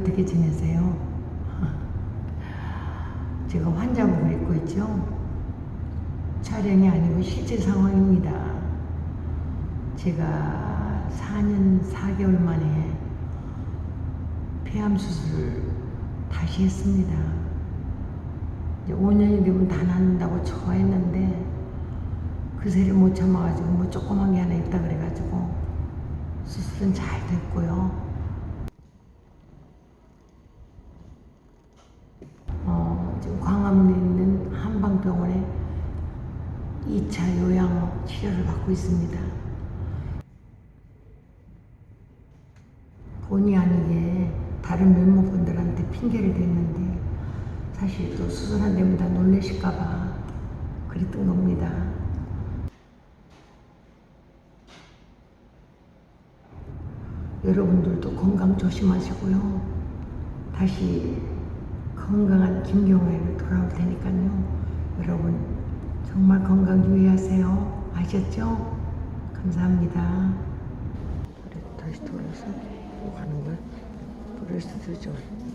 어떻게 지내세요? 제가 환자복을 입고 있죠? 촬영이 아니고 실제 상황입니다. 제가 4년 4개월 만에 폐암 수술을 다시 했습니다. 이제 5년이 되면 다 낫는다고 좋아했는데 그 세를 못 참아가지고 뭐 조그만 게 하나 있다 그래가지고 수술은 잘 됐고요. 어, 지금 광화문에 있는 한방병원에 2차 요양 치료를 받고 있습니다. 본의 아니게 다른 면목분들한테 핑계를 댔는데 사실 또 수술한 데마다 놀라실까봐 그랬던 겁니다. 여러분들도 건강 조심하시고요. 다시 건강한 김경호에로 돌아올 테니까요. 여러분 정말 건강 유의하세요. 아셨죠? 감사합니다. 다시 돌아서 가는 거야? 브레스트 좀.